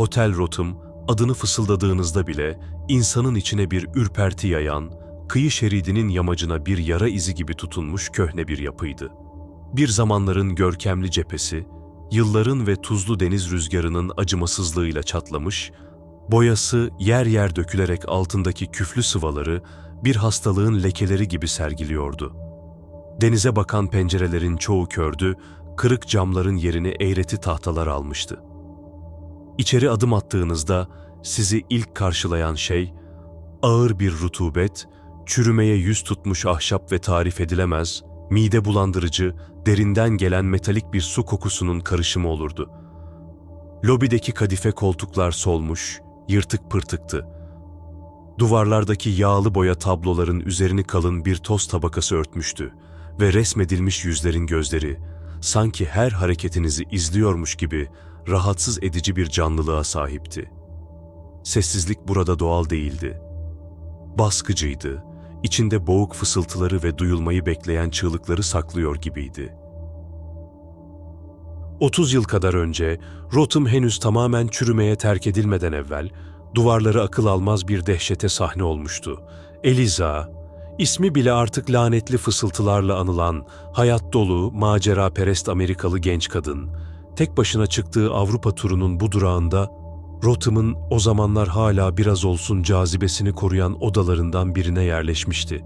Hotel Rotum, adını fısıldadığınızda bile insanın içine bir ürperti yayan, kıyı şeridinin yamacına bir yara izi gibi tutunmuş köhne bir yapıydı. Bir zamanların görkemli cephesi, yılların ve tuzlu deniz rüzgarının acımasızlığıyla çatlamış, boyası yer yer dökülerek altındaki küflü sıvaları bir hastalığın lekeleri gibi sergiliyordu. Denize bakan pencerelerin çoğu kördü, kırık camların yerini eğreti tahtalar almıştı. İçeri adım attığınızda sizi ilk karşılayan şey, ağır bir rutubet, çürümeye yüz tutmuş ahşap ve tarif edilemez, mide bulandırıcı, derinden gelen metalik bir su kokusunun karışımı olurdu. Lobideki kadife koltuklar solmuş, yırtık pırtıktı. Duvarlardaki yağlı boya tabloların üzerini kalın bir toz tabakası örtmüştü ve resmedilmiş yüzlerin gözleri, sanki her hareketinizi izliyormuş gibi rahatsız edici bir canlılığa sahipti. Sessizlik burada doğal değildi. Baskıcıydı, içinde boğuk fısıltıları ve duyulmayı bekleyen çığlıkları saklıyor gibiydi. 30 yıl kadar önce, Rotham henüz tamamen çürümeye terk edilmeden evvel, duvarları akıl almaz bir dehşete sahne olmuştu. Eliza, ismi bile artık lanetli fısıltılarla anılan, hayat dolu, macera perest Amerikalı genç kadın, tek başına çıktığı Avrupa turunun bu durağında, Rotham'ın o zamanlar hala biraz olsun cazibesini koruyan odalarından birine yerleşmişti.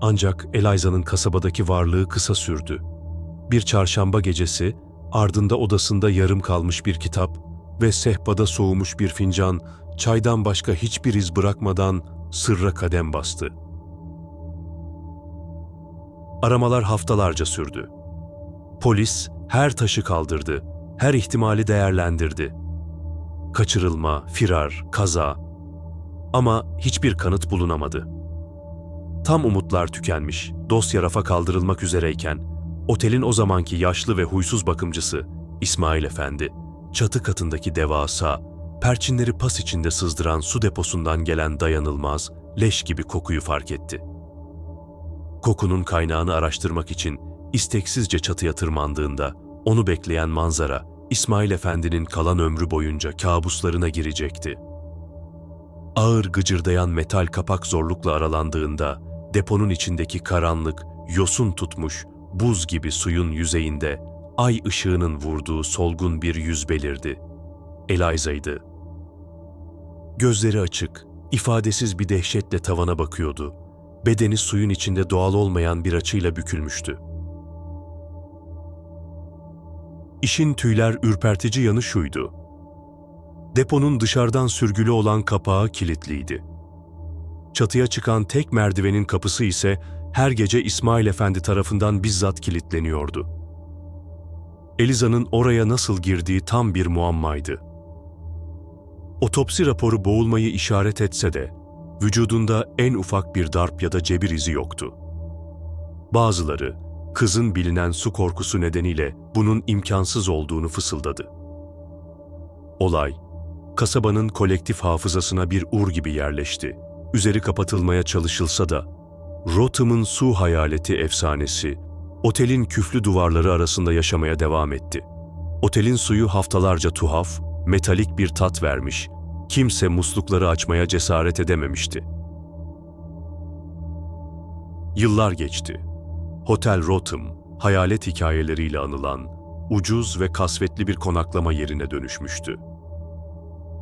Ancak Eliza'nın kasabadaki varlığı kısa sürdü. Bir çarşamba gecesi, ardında odasında yarım kalmış bir kitap ve sehpada soğumuş bir fincan, çaydan başka hiçbir iz bırakmadan sırra kadem bastı. Aramalar haftalarca sürdü. Polis her taşı kaldırdı, her ihtimali değerlendirdi. Kaçırılma, firar, kaza. Ama hiçbir kanıt bulunamadı. Tam umutlar tükenmiş, dosya rafa kaldırılmak üzereyken, otelin o zamanki yaşlı ve huysuz bakımcısı İsmail Efendi, çatı katındaki devasa, perçinleri pas içinde sızdıran su deposundan gelen dayanılmaz, leş gibi kokuyu fark etti. Kokunun kaynağını araştırmak için isteksizce çatıya tırmandığında onu bekleyen manzara İsmail Efendi'nin kalan ömrü boyunca kabuslarına girecekti. Ağır gıcırdayan metal kapak zorlukla aralandığında deponun içindeki karanlık, yosun tutmuş, buz gibi suyun yüzeyinde ay ışığının vurduğu solgun bir yüz belirdi. Eliza'ydı. Gözleri açık, ifadesiz bir dehşetle tavana bakıyordu. Bedeni suyun içinde doğal olmayan bir açıyla bükülmüştü. İşin tüyler ürpertici yanı şuydu. Deponun dışarıdan sürgülü olan kapağı kilitliydi. Çatıya çıkan tek merdivenin kapısı ise her gece İsmail Efendi tarafından bizzat kilitleniyordu. Eliza'nın oraya nasıl girdiği tam bir muammaydı. Otopsi raporu boğulmayı işaret etse de, vücudunda en ufak bir darp ya da cebir izi yoktu. Bazıları, kızın bilinen su korkusu nedeniyle bunun imkansız olduğunu fısıldadı. Olay, kasabanın kolektif hafızasına bir ur gibi yerleşti. Üzeri kapatılmaya çalışılsa da, Rotham'ın su hayaleti efsanesi, otelin küflü duvarları arasında yaşamaya devam etti. Otelin suyu haftalarca tuhaf, metalik bir tat vermiş, kimse muslukları açmaya cesaret edememişti. Yıllar geçti. Hotel Rotham, hayalet hikayeleriyle anılan, ucuz ve kasvetli bir konaklama yerine dönüşmüştü.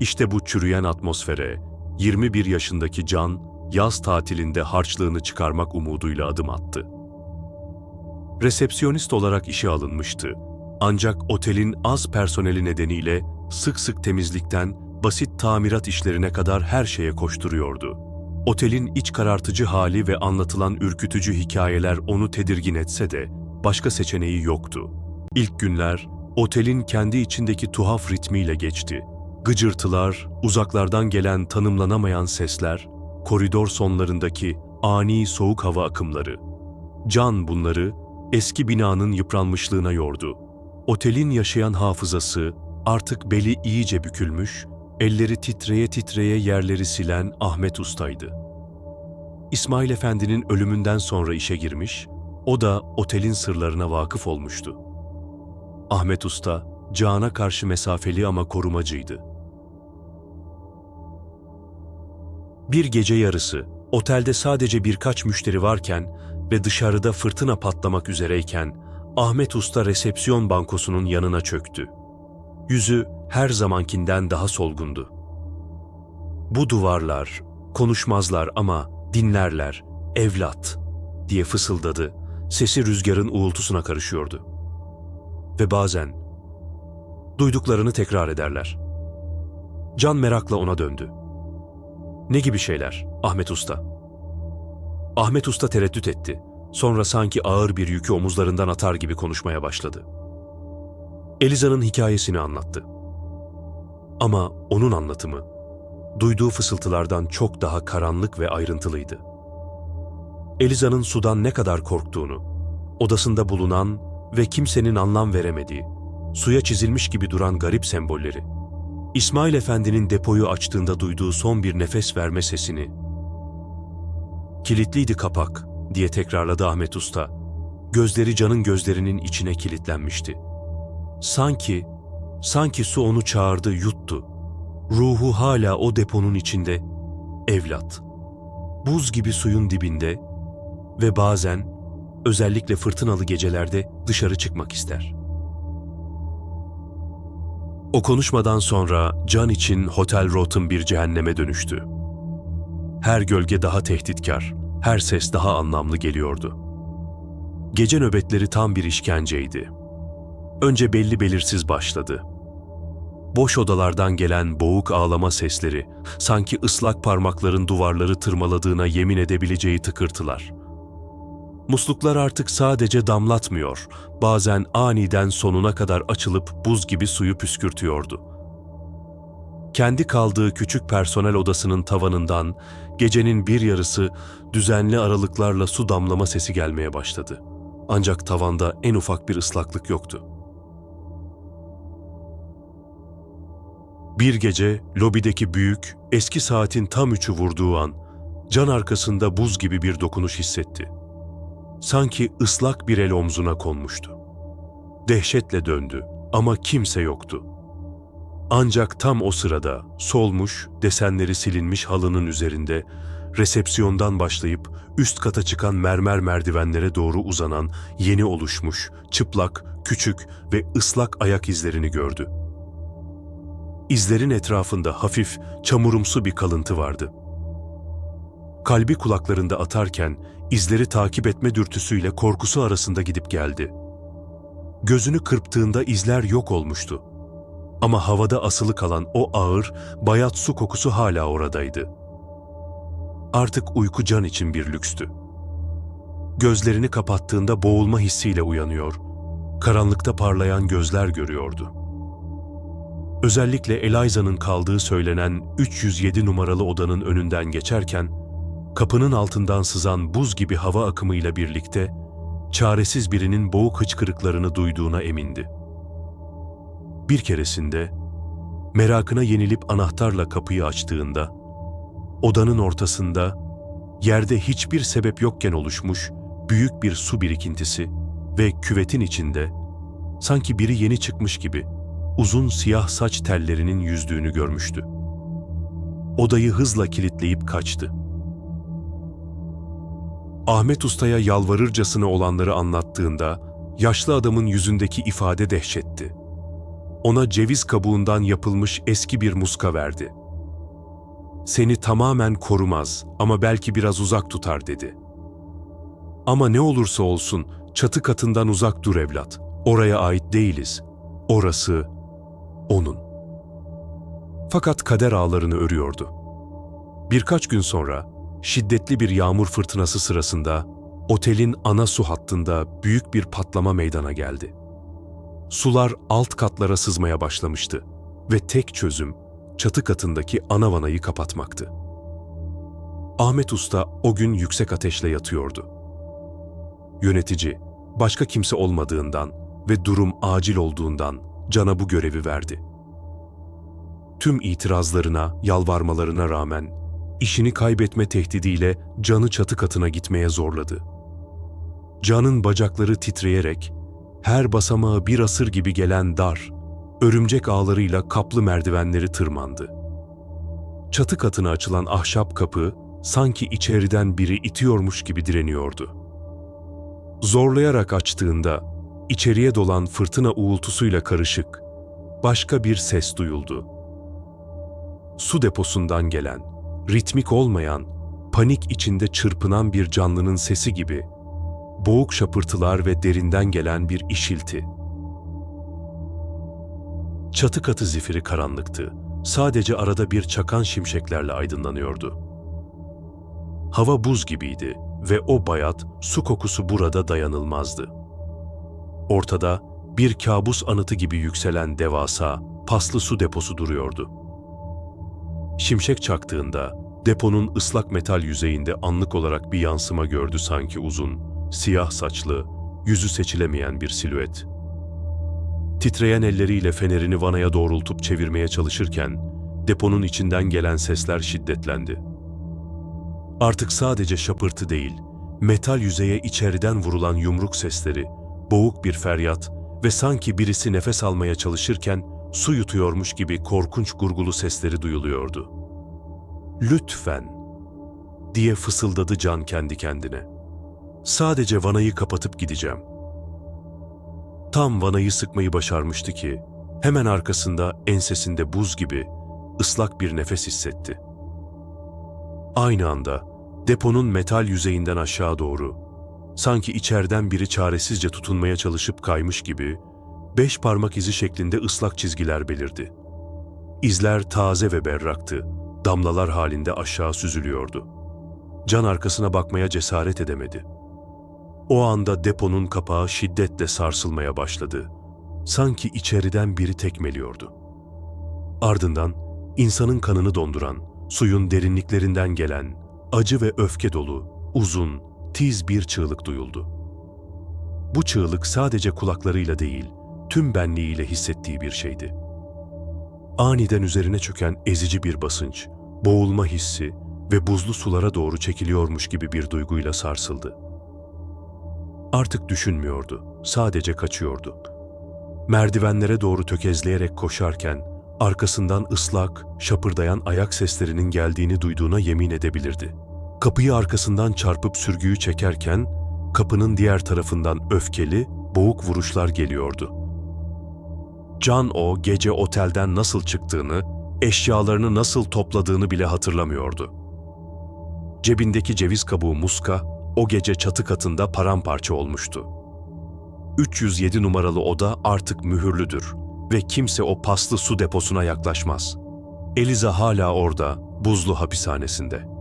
İşte bu çürüyen atmosfere, 21 yaşındaki Can, yaz tatilinde harçlığını çıkarmak umuduyla adım attı. Resepsiyonist olarak işe alınmıştı. Ancak otelin az personeli nedeniyle sık sık temizlikten basit tamirat işlerine kadar her şeye koşturuyordu. Otelin iç karartıcı hali ve anlatılan ürkütücü hikayeler onu tedirgin etse de başka seçeneği yoktu. İlk günler otelin kendi içindeki tuhaf ritmiyle geçti. Gıcırtılar, uzaklardan gelen tanımlanamayan sesler, koridor sonlarındaki ani soğuk hava akımları. Can bunları eski binanın yıpranmışlığına yordu. Otelin yaşayan hafızası artık beli iyice bükülmüş, Elleri titreye titreye yerleri silen Ahmet Usta'ydı. İsmail Efendi'nin ölümünden sonra işe girmiş, o da otelin sırlarına vakıf olmuştu. Ahmet Usta, Can'a karşı mesafeli ama korumacıydı. Bir gece yarısı, otelde sadece birkaç müşteri varken ve dışarıda fırtına patlamak üzereyken, Ahmet Usta resepsiyon bankosunun yanına çöktü. Yüzü her zamankinden daha solgundu. Bu duvarlar konuşmazlar ama dinlerler, evlat diye fısıldadı. Sesi rüzgarın uğultusuna karışıyordu. Ve bazen duyduklarını tekrar ederler. Can merakla ona döndü. Ne gibi şeyler Ahmet Usta? Ahmet Usta tereddüt etti. Sonra sanki ağır bir yükü omuzlarından atar gibi konuşmaya başladı. Eliza'nın hikayesini anlattı. Ama onun anlatımı, duyduğu fısıltılardan çok daha karanlık ve ayrıntılıydı. Eliza'nın sudan ne kadar korktuğunu, odasında bulunan ve kimsenin anlam veremediği, suya çizilmiş gibi duran garip sembolleri, İsmail Efendi'nin depoyu açtığında duyduğu son bir nefes verme sesini, kilitliydi kapak diye tekrarladı Ahmet Usta. Gözleri canın gözlerinin içine kilitlenmişti. Sanki, sanki su onu çağırdı, yuttu. Ruhu hala o deponun içinde, evlat. Buz gibi suyun dibinde ve bazen, özellikle fırtınalı gecelerde dışarı çıkmak ister. O konuşmadan sonra Can için Hotel Roth'un bir cehenneme dönüştü. Her gölge daha tehditkar, her ses daha anlamlı geliyordu. Gece nöbetleri tam bir işkenceydi. Önce belli belirsiz başladı. Boş odalardan gelen boğuk ağlama sesleri, sanki ıslak parmakların duvarları tırmaladığına yemin edebileceği tıkırtılar. Musluklar artık sadece damlatmıyor, bazen aniden sonuna kadar açılıp buz gibi suyu püskürtüyordu. Kendi kaldığı küçük personel odasının tavanından gecenin bir yarısı düzenli aralıklarla su damlama sesi gelmeye başladı. Ancak tavanda en ufak bir ıslaklık yoktu. Bir gece lobideki büyük, eski saatin tam üçü vurduğu an, can arkasında buz gibi bir dokunuş hissetti. Sanki ıslak bir el omzuna konmuştu. Dehşetle döndü ama kimse yoktu. Ancak tam o sırada solmuş, desenleri silinmiş halının üzerinde resepsiyondan başlayıp üst kata çıkan mermer merdivenlere doğru uzanan yeni oluşmuş, çıplak, küçük ve ıslak ayak izlerini gördü. İzlerin etrafında hafif, çamurumsu bir kalıntı vardı. Kalbi kulaklarında atarken izleri takip etme dürtüsüyle korkusu arasında gidip geldi. Gözünü kırptığında izler yok olmuştu. Ama havada asılı kalan o ağır, bayat su kokusu hala oradaydı. Artık uyku can için bir lükstü. Gözlerini kapattığında boğulma hissiyle uyanıyor, karanlıkta parlayan gözler görüyordu. Özellikle Eliza'nın kaldığı söylenen 307 numaralı odanın önünden geçerken, kapının altından sızan buz gibi hava akımıyla birlikte, çaresiz birinin boğuk hıçkırıklarını duyduğuna emindi. Bir keresinde, merakına yenilip anahtarla kapıyı açtığında, odanın ortasında, yerde hiçbir sebep yokken oluşmuş büyük bir su birikintisi ve küvetin içinde, sanki biri yeni çıkmış gibi uzun siyah saç tellerinin yüzdüğünü görmüştü. Odayı hızla kilitleyip kaçtı. Ahmet Usta'ya yalvarırcasına olanları anlattığında, yaşlı adamın yüzündeki ifade dehşetti. Ona ceviz kabuğundan yapılmış eski bir muska verdi. Seni tamamen korumaz ama belki biraz uzak tutar dedi. Ama ne olursa olsun çatı katından uzak dur evlat. Oraya ait değiliz. Orası onun. Fakat kader ağlarını örüyordu. Birkaç gün sonra şiddetli bir yağmur fırtınası sırasında otelin ana su hattında büyük bir patlama meydana geldi. Sular alt katlara sızmaya başlamıştı ve tek çözüm çatı katındaki ana vanayı kapatmaktı. Ahmet Usta o gün yüksek ateşle yatıyordu. Yönetici, başka kimse olmadığından ve durum acil olduğundan Can'a bu görevi verdi. Tüm itirazlarına, yalvarmalarına rağmen işini kaybetme tehdidiyle Can'ı çatı katına gitmeye zorladı. Can'ın bacakları titreyerek her basamağı bir asır gibi gelen dar, örümcek ağlarıyla kaplı merdivenleri tırmandı. Çatı katına açılan ahşap kapı sanki içeriden biri itiyormuş gibi direniyordu. Zorlayarak açtığında içeriye dolan fırtına uğultusuyla karışık başka bir ses duyuldu. Su deposundan gelen, ritmik olmayan, panik içinde çırpınan bir canlının sesi gibi boğuk şapırtılar ve derinden gelen bir işilti. Çatı katı zifiri karanlıktı. Sadece arada bir çakan şimşeklerle aydınlanıyordu. Hava buz gibiydi ve o bayat su kokusu burada dayanılmazdı. Ortada bir kabus anıtı gibi yükselen devasa, paslı su deposu duruyordu. Şimşek çaktığında deponun ıslak metal yüzeyinde anlık olarak bir yansıma gördü sanki uzun, siyah saçlı, yüzü seçilemeyen bir silüet. Titreyen elleriyle fenerini vanaya doğrultup çevirmeye çalışırken deponun içinden gelen sesler şiddetlendi. Artık sadece şapırtı değil, metal yüzeye içeriden vurulan yumruk sesleri, boğuk bir feryat ve sanki birisi nefes almaya çalışırken su yutuyormuş gibi korkunç gurgulu sesleri duyuluyordu. Lütfen, diye fısıldadı Can kendi kendine. Sadece vanayı kapatıp gideceğim. Tam vanayı sıkmayı başarmıştı ki, hemen arkasında ensesinde buz gibi ıslak bir nefes hissetti. Aynı anda deponun metal yüzeyinden aşağı doğru, sanki içeriden biri çaresizce tutunmaya çalışıp kaymış gibi, beş parmak izi şeklinde ıslak çizgiler belirdi. İzler taze ve berraktı, damlalar halinde aşağı süzülüyordu. Can arkasına bakmaya cesaret edemedi. O anda deponun kapağı şiddetle sarsılmaya başladı. Sanki içeriden biri tekmeliyordu. Ardından insanın kanını donduran, suyun derinliklerinden gelen, acı ve öfke dolu, uzun, tiz bir çığlık duyuldu. Bu çığlık sadece kulaklarıyla değil, tüm benliğiyle hissettiği bir şeydi. Aniden üzerine çöken ezici bir basınç, boğulma hissi ve buzlu sulara doğru çekiliyormuş gibi bir duyguyla sarsıldı. Artık düşünmüyordu, sadece kaçıyordu. Merdivenlere doğru tökezleyerek koşarken, arkasından ıslak, şapırdayan ayak seslerinin geldiğini duyduğuna yemin edebilirdi. Kapıyı arkasından çarpıp sürgüyü çekerken, kapının diğer tarafından öfkeli, boğuk vuruşlar geliyordu. Can o gece otelden nasıl çıktığını, eşyalarını nasıl topladığını bile hatırlamıyordu. Cebindeki ceviz kabuğu muska o gece çatı katında paramparça olmuştu. 307 numaralı oda artık mühürlüdür ve kimse o paslı su deposuna yaklaşmaz. Eliza hala orada, buzlu hapishanesinde.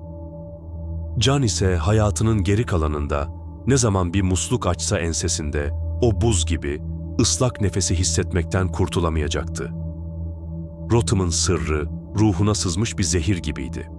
Can ise hayatının geri kalanında ne zaman bir musluk açsa ensesinde o buz gibi ıslak nefesi hissetmekten kurtulamayacaktı. Rotum'un sırrı ruhuna sızmış bir zehir gibiydi.